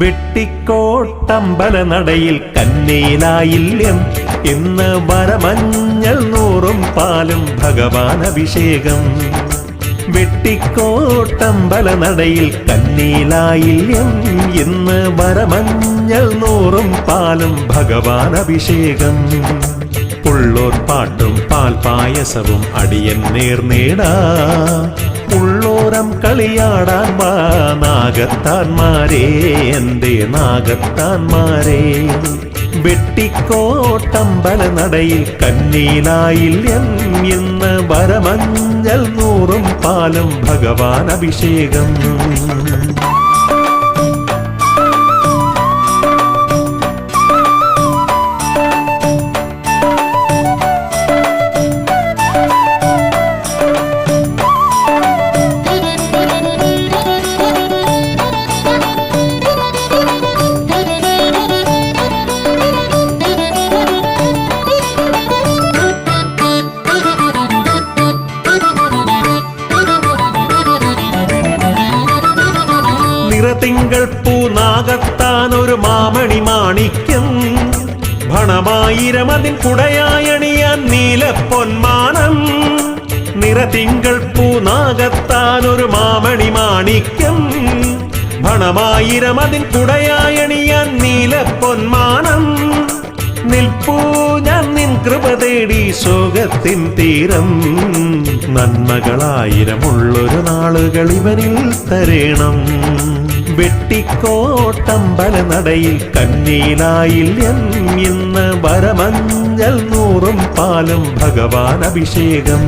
വെട്ടിക്കോട്ടമ്പല നടയിൽ കന്നീലായില്യം ഇന്ന് വരമഞ്ഞൾ നൂറും പാലും ഭഗവാൻ അഭിഷേകം വെട്ടിക്കോട്ടമ്പല നടയിൽ കന്നീലായില്യം ഇന്ന് വരമഞ്ഞൾ നൂറും പാലും ഭഗവാൻ അഭിഷേകം പുള്ളോർ പാട്ടും പാൽ പായസവും അടിയൻ നേർനേടാ ഉള്ളോരം കളിയാടാൻ വാ നാഗത്താന്മാരേ എന്റെ നാഗത്താന്മാരേ. വെട്ടിക്കോട്ടമ്പല നടയിൽ കന്നീലായില്യം ഇന്ന് വരമഞ്ഞൽ നൂറും പാലും ഭഗവാൻ അഭിഷേകം. മാണിക്യം ഭണമായിരം അതിൻ കുടയായണിയാൻ നീല പൊന്മാനം നിറതിങ്കൾ പൂനാകത്താൻ ഒരു മാമണി മാണിക്യം. ഭണമായിരം അതിൻ കുടയായണിയാൻ നീല പൊന്മാനം നിൽപ്പൂ ഞാൻ നിൻ കൃപ തേടി ശോകത്തിൻ തീരം. നന്മകളായിരമുള്ളൊരു നാളുകൾ ഇവനിൽ തരേണം. വെട്ടിക്കോട്ടമ്പല നടയിൽ കന്നീലായിൽ ഇന്ന് വരമഞ്ഞൽ നൂറും പാലും ഭഗവാൻ അഭിഷേകം.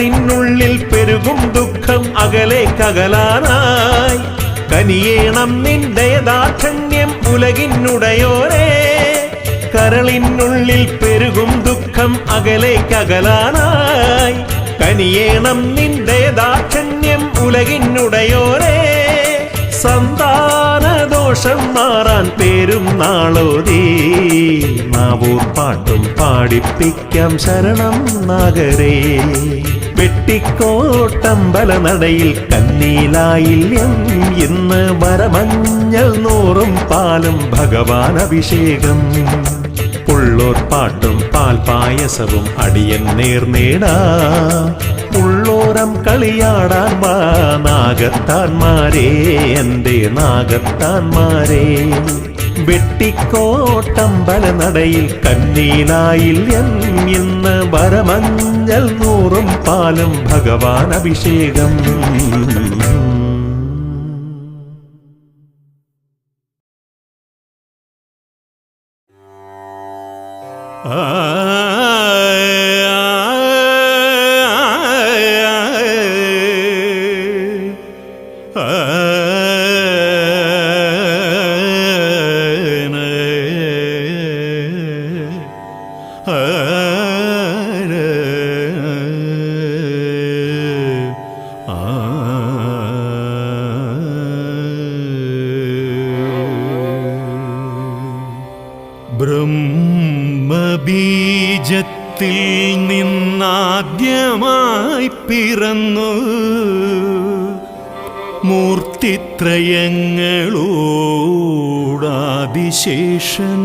കരളിനുള്ളിൽ പെരുകും ദുഃഖം അകലേക്കകലാനായി കനിയേണം നിന്റെ ദാക്ഷണ്യം ഉലകിനുടയോരേ. കരളിനുള്ളിൽ പെരുകും ദുഃഖം അകലേക്കകലാനായി കനിയേണം നിന്റെ ദാക്ഷണ്യം ഉലകിനുടയോരേ. സന്താനദോഷം മാറാൻ പേരും നാളോതീ. നാവൂർ പാട്ടും പാടിപ്പിക്കാം ശരണം നാഗരേ. വെട്ടിക്കോട്ടമ്പല നടയിൽ കന്നീലായില്യം. ഇന്ന് വരമഞ്ഞൽ നൂറും പാലും ഭഗവാൻ അഭിഷേകം. പുള്ളോർ പാട്ടും പാൽ പായസവും അടിയൻ നേർനേടാ ഉള്ളോരം കളിയാടാൻ വാ നാഗത്താന്മാരേ എന്റെ നാഗത്താന്മാരേ. വെട്ടിക്കോട്ടമ്പല നടയിൽ കന്നീലായിൽ ഇന്ന് വരമഞ്ഞൽ നൂറും പാലും ഭഗവാൻ അഭിഷേകം. ബ്രഹ്മബീജത്തിൽ മൂർത്തിത്രയങ്ങളോടാതിശേഷൻ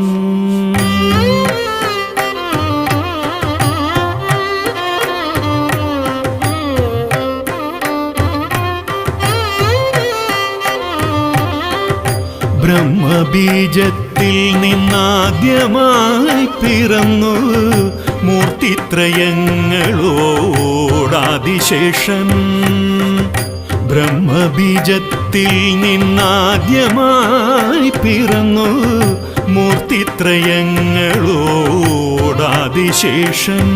ബ്രഹ്മബീജത്തിൽ നിന്നാദ്യമായി പിറന്നു മൂർത്തിത്രയങ്ങളോടാതിശേഷൻ. ബ്രഹ്മബീജത്തിൽ നിന്നാദ്യമായി പിറന്നു മൂർത്തിത്രയങ്ങളോടാതിശേഷൻ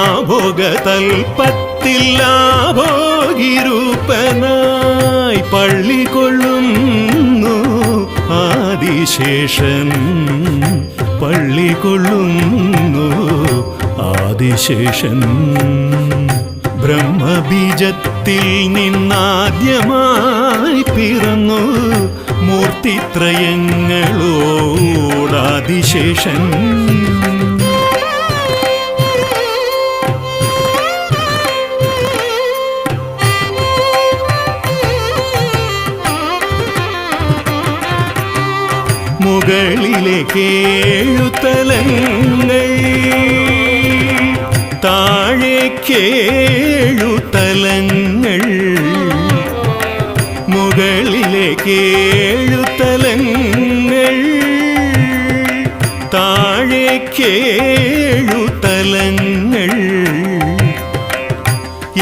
ആഭോഗതൽപത്തിൽ ബീജത്തില്ലാഭോഗിരൂപനായി പള്ളി കൊള്ളുന്നു ആദിശേഷൻ പള്ളി കൊള്ളുന്നു ആദിശേഷൻ ബ്രഹ്മബീജത്തിൽ നിന്നാദ്യമായി പിറന്നു. മൂർത്തിത്രയങ്ങളോടാദിശേഷൻ മുകളിലെ കേഴുത്തലങ്ങൾ താഴെ കേഴുതലങ്ങൾ മുകളിലെ താഴേക്ക് താഴെ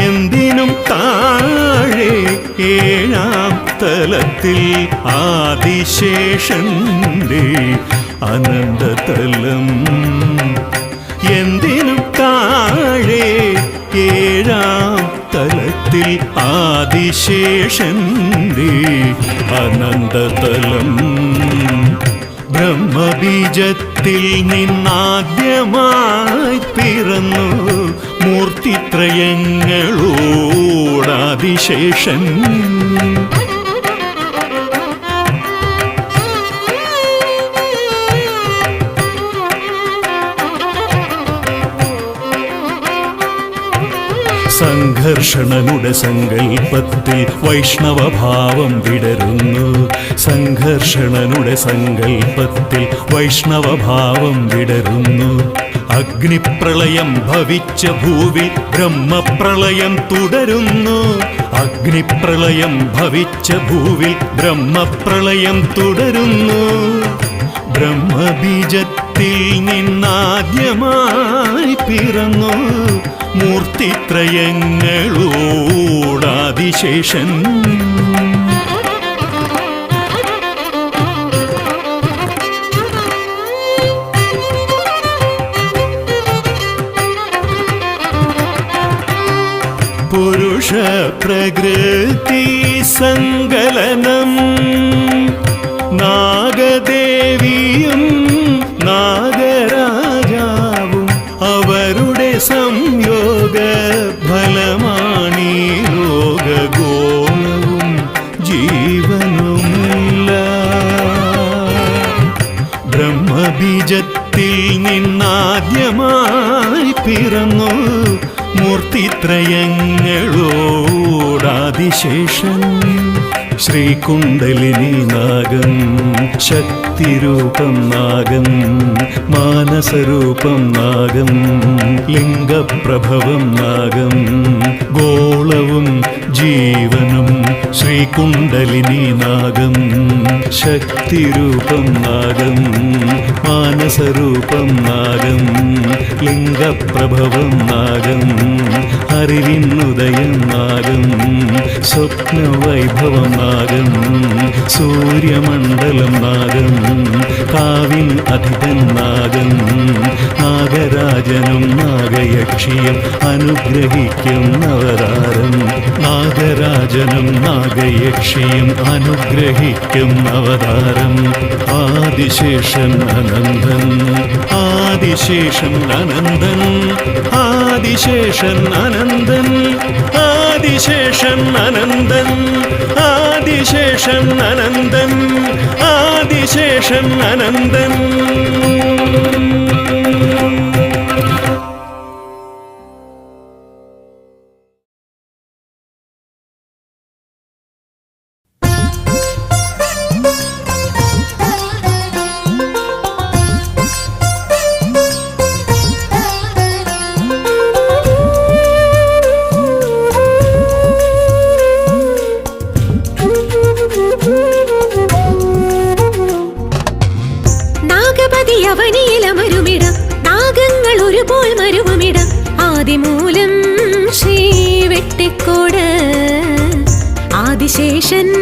എന്തിനും താഴെ ഏഴാം തലത്തിൽ ആദിശേഷന്റെ അനന്തതലം. എന്തിനും താഴെ ആദിശേഷന്റെ അനന്തതലം. ബ്രഹ്മബീജത്തിൽ നിന്നാദ്യമായി പിറന്നു മൂർത്തിത്രയങ്ങളോടാദിശേഷൻ സംഘർഷണനുടെ സങ്കൽപ്പത്തിൽ വൈഷ്ണവഭാവം വിടരുന്നു. സംഘർഷണനുടെ സങ്കൽപ്പത്തിൽ വൈഷ്ണവഭാവം വിടരുന്നു. അഗ്നിപ്രളയം ഭവിച്ച ഭൂവിൽ ബ്രഹ്മപ്രളയം തുടരുന്നു. അഗ്നിപ്രളയം ഭവിച്ച ഭൂവിൽ ബ്രഹ്മപ്രളയം തുടരുന്നു. ബ്രഹ്മബീജത്തിൽ നിന്നാദ്യമായി പിറന്നു. മൂർത്തിത്രയങ്ങളോടാതിശേഷൻ പുരുഷ പ്രകൃതി സങ്കലനം നാഗദേവിയും നാഗരാജാവും അവരുടെ സംയോഗ ഫലമാണി ലോകഗോളവും ജീവനുമില്ല. ബ്രഹ്മബീജത്തിൽ നിന്നാദ്യമായി പിറന്നു മൂർത്തിത്രയങ്ങളോടാദിശേഷൻ ശ്രീകുണ്ടലിനി നാഗം ശക്തിരൂപം നാഗം മാനസരൂപം നാഗം ലിംഗപ്രഭവം നാഗം ഗോളവും ജീവനും ശ്രീകുണ്ടലിനി നാഗം ശക്തിരൂപം നാഗം മാനസരൂപം നാഗം ലിംഗപ്രഭവം നാഗം അറിവിനുദയം നാഗം സ്വപ്നവൈഭവം നാഗം. സൂര്യമണ്ഡലം നാഗം കാവിൽ അധിപൻ നാഗം നാഗരാജനും നാഗയക്ഷിയും അനുഗ്രഹിക്കും അവതാരം നാഗരാജനും നാഗയക്ഷിയും അനുഗ്രഹിക്കും അവതാരം ആദിശേഷൻ അനന്തൻ ആദിശേഷൻ അനന്തൻ ആദിശേഷൻ അനന്തൻ ആദിശേഷൻ അനന്തൻ ആദിശേഷൻ അനന്തൻ ആദിശേഷൻ അനന്തൻ. ആദിശേഷൻ